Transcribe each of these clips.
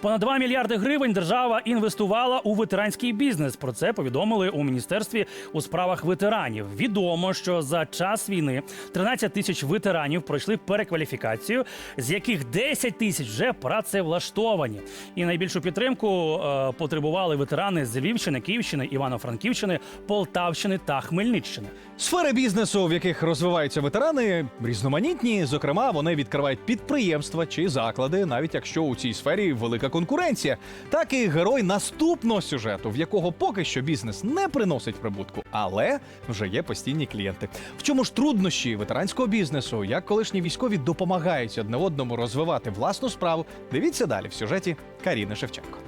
Понад 2 мільярди гривень держава інвестувала у ветеранський бізнес. Про це повідомили у міністерстві у справах ветеранів. Відомо, що за час війни 13 тисяч ветеранів пройшли перекваліфікацію, з яких 10 тисяч вже працевлаштовані. І найбільшу підтримку е, потребували ветерани з Львівщини, Київщини, Івано-Франківщини, Полтавщини та Хмельниччини. Сфери бізнесу, в яких розвиваються ветерани, різноманітні. Зокрема, вони відкривають підприємства чи заклади, навіть якщо у цій сфері велика конкуренція. Так і герой наступного сюжету, в якого поки що бізнес не приносить прибутку, але вже є постійні клієнти. В чому ж труднощі ветеранського бізнесу, як колишні військові допомагають одне одному розвивати власну справу? Дивіться далі в сюжеті Каріни Шевченко.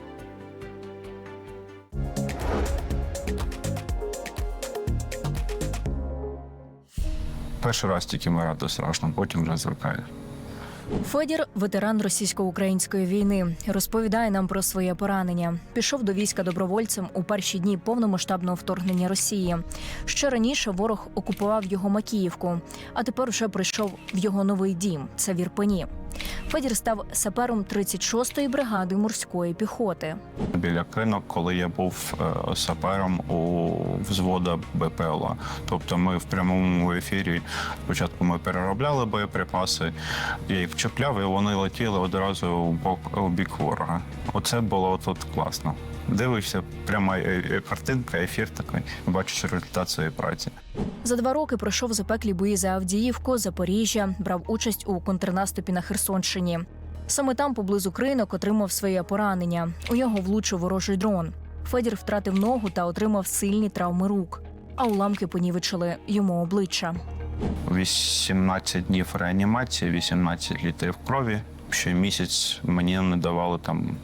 Перший раз тільки мирати страшно, потім вже звикаєш. Федір, ветеран російсько-української війни, розповідає нам про своє поранення. Пішов до війська добровольцем у перші дні повномасштабного вторгнення Росії. Ще раніше ворог окупував його Макіївку, а тепер вже прийшов в його новий дім. Це в Ірпені. Федір став сапером 36-ї бригади морської піхоти. Біля кринок, коли я був е, сапером у взвода БПЛА. Тобто ми в прямому ефірі спочатку ми переробляли боєприпаси, я їх вчепляв, і вони летіли одразу у бок у бік ворога. Оце було тут класно. Дивишся, пряма е, е, картинка, ефір такий, бачиш результат своєї праці. За два роки пройшов запеклі бої за Авдіївку, Запоріжжя, брав участь у контрнаступі на Херсонщині. Саме там, поблизу кринок, отримав своє поранення. У нього влучив ворожий дрон. Федір втратив ногу та отримав сильні травми рук, а уламки понівечили йому обличчя. 18 днів реанімації, 18 літрів крові. Щомісяць мені не давали там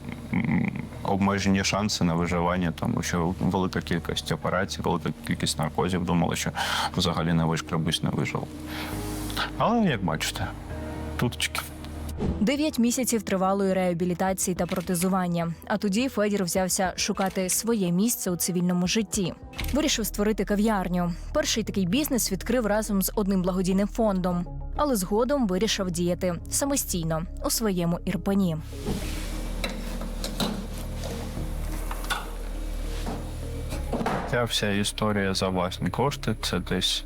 обмежені шанси на виживання, тому що велика кількість операцій, велика кількість наркозів. Думали, що взагалі не вишкребусь, не вижив. Але як бачите, тут Дев'ять місяців тривалої реабілітації та протезування. А тоді Федір взявся шукати своє місце у цивільному житті. Вирішив створити кав'ярню. Перший такий бізнес відкрив разом з одним благодійним фондом, але згодом вирішив діяти самостійно у своєму ірпені. ця вся історія за власні кошти. Це десь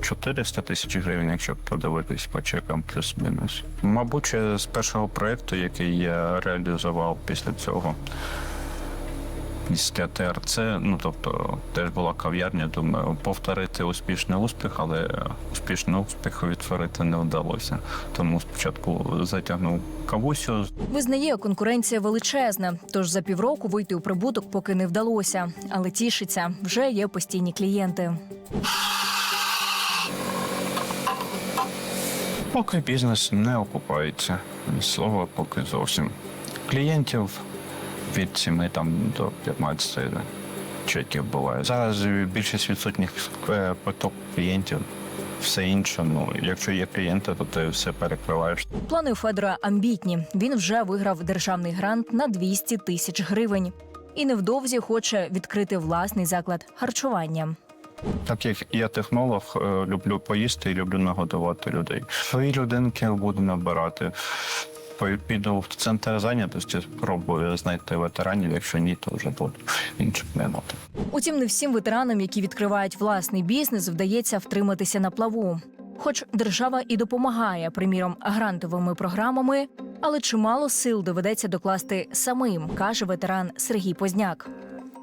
400 тисяч гривень, якщо подивитись по чекам плюс-мінус. Мабуть, з першого проєкту, який я реалізував після цього. Після ТРЦ, ну тобто теж була кав'ярня, думаю, повторити успішний успіх, але успішний успіх відтворити не вдалося. Тому спочатку затягнув кавусю, Визнає, конкуренція величезна, тож за півроку вийти у прибуток поки не вдалося. Але тішиться, вже є постійні клієнти. Поки бізнес не окупається. Слово поки зовсім. Клієнтів від 7 там, до 15 чеків буває. Зараз більшість відсутніх е, поток клієнтів. Все інше, ну якщо є клієнти, то ти все перекриваєш. Плани Федора амбітні. Він вже виграв державний грант на 200 тисяч гривень. І невдовзі хоче відкрити власний заклад харчування. Так як я технолог, е, люблю поїсти і люблю нагодувати людей. Свої людинки буду набирати. Піду в центр зайнятості, спробую знайти ветеранів. Якщо ні, то вже буду інших минути. Утім, не всім ветеранам, які відкривають власний бізнес, вдається втриматися на плаву. Хоч держава і допомагає, приміром, грантовими програмами, але чимало сил доведеться докласти самим, каже ветеран Сергій Позняк.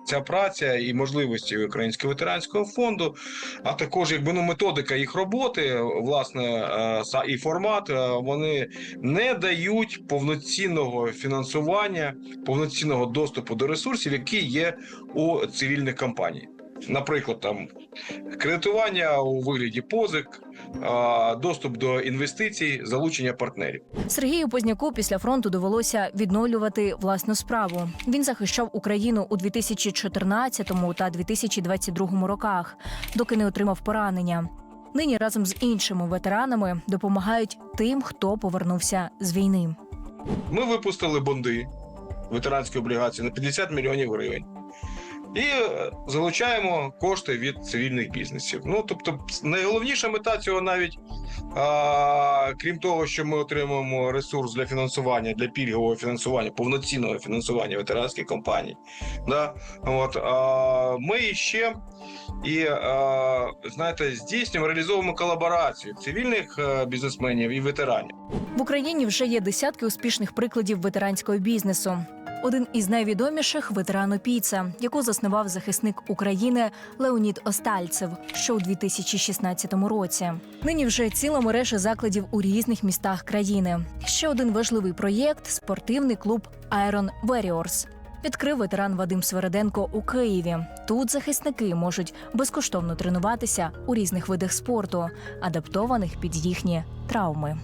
Ця праця і можливості Українського ветеранського фонду, а також якби ну методика їх роботи, власне, е, і формат, е, вони не дають повноцінного фінансування, повноцінного доступу до ресурсів, які є у цивільних компаній. Наприклад, там кредитування у вигляді позик, доступ до інвестицій, залучення партнерів. Сергію Позняку після фронту довелося відновлювати власну справу. Він захищав Україну у 2014 та 2022 роках, доки не отримав поранення. Нині разом з іншими ветеранами допомагають тим, хто повернувся з війни. Ми випустили бонди ветеранської облігації на 50 мільйонів гривень. І залучаємо кошти від цивільних бізнесів. Ну тобто, найголовніша мета цього навіть. А, крім того, що ми отримуємо ресурс для фінансування, для пільгового фінансування, повноцінного фінансування ветеранських компаній. Да? От, а, ми ще і а, знаєте, здійснюємо, реалізовуємо колаборацію цивільних е, бізнесменів і ветеранів. В Україні вже є десятки успішних прикладів ветеранського бізнесу. Один із найвідоміших ветеран Опійця, яку заснував захисник України Леонід Остальцев, що у 2016 році. Нині вже ціла мережа закладів у різних містах країни. Ще один важливий проєкт спортивний клуб Iron Warriors. Відкрив ветеран Вадим Свереденко у Києві. Тут захисники можуть безкоштовно тренуватися у різних видах спорту, адаптованих під їхні травми.